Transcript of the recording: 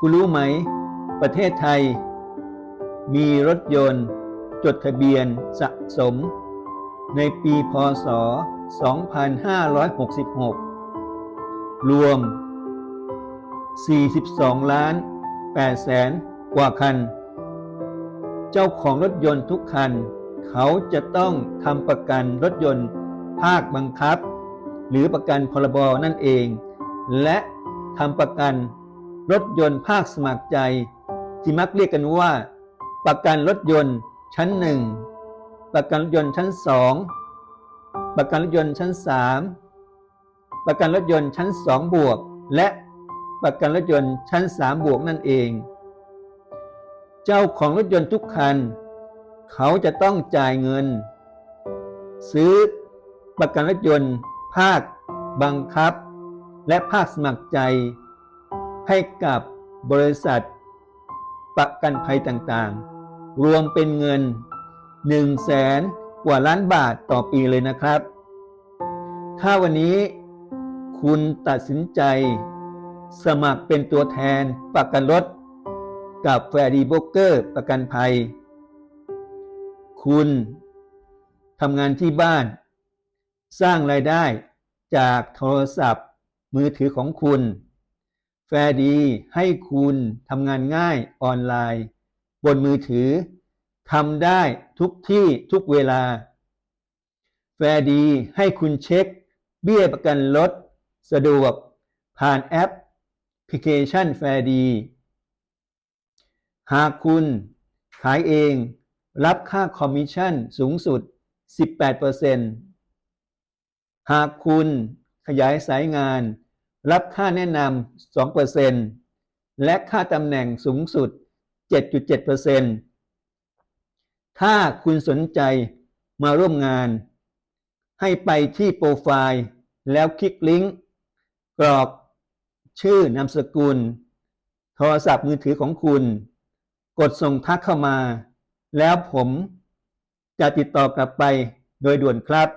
คุณรู้ไหม ประเทศไทย มีรถยนต์ จดทะเบียนสะสม ในปีพศ 2566 รวม 42 ล้าน8แสนกว่าคัน เจ้าของรถยนต์ทุกคัน เขาจะต้องทำประกันรถยนต์ภาคบังคับ หรือประกันพรบนั่นเอง และทำประกัน รถยนต์ภาคสมัครใจ ที่มักเรียกกันว่า ประกันรถยนต์ชั้นหนึ่งประกันรถยนต์ชั้นสองประกันรถยนต์ชั้นสามประกันรถยนต์ชั้นสองบวก และประกันรถยนต์ชั้นสามบวกนั่นเอง เจ้าของรถยนต์ทุกคัน เขาจะต้องจ่ายเงิน ซื้อประกันรถยนต์ ภาค บังคับ และภาคสมัครใจ ให้กับบริษัท ประกันภัยต่างๆ รวมเป็นเงิน 1 0 0 0 0แสนกว่าล้านบาทต่อปีเลยนะครับ ถ้าวันนี้คุณตัดสินใจ สมัครเป็นตัวแทนประกันรถ กับแฟรีโบเกอร์ประกันภัย คุณทำงานที่บ้าน สร้างรายได้จากโทรศัพท์มือถือของคุณ แฟร์ดีให้คุณทำงานง่ายออนไลน์ บนมือถือทำได้ทุกที่ทุกเวลา แฟร์ดีให้คุณเช็ค เบี้ยประกันรถสะดวก ผ่านแอปพลิเคชันแฟร์ดี หากคุณขายเองรับค่าคอมมิชชั่นสูงสุด 18%หากคุณขยายสายงาน รับค่าแนะนำ2%และค่าตำแหน่งสูงสุด 7.7%ถ้าคุณสนใจมาร่วมงาน ให้ไปที่โปรไฟล์แล้วคลิกลิงก์กรอกชื่อนามสกุล โทรศัพท์มือถือของคุณ กดส่งทักเข้ามา แล้วผมจะติดต่อกลับไปโดยด่วนครับ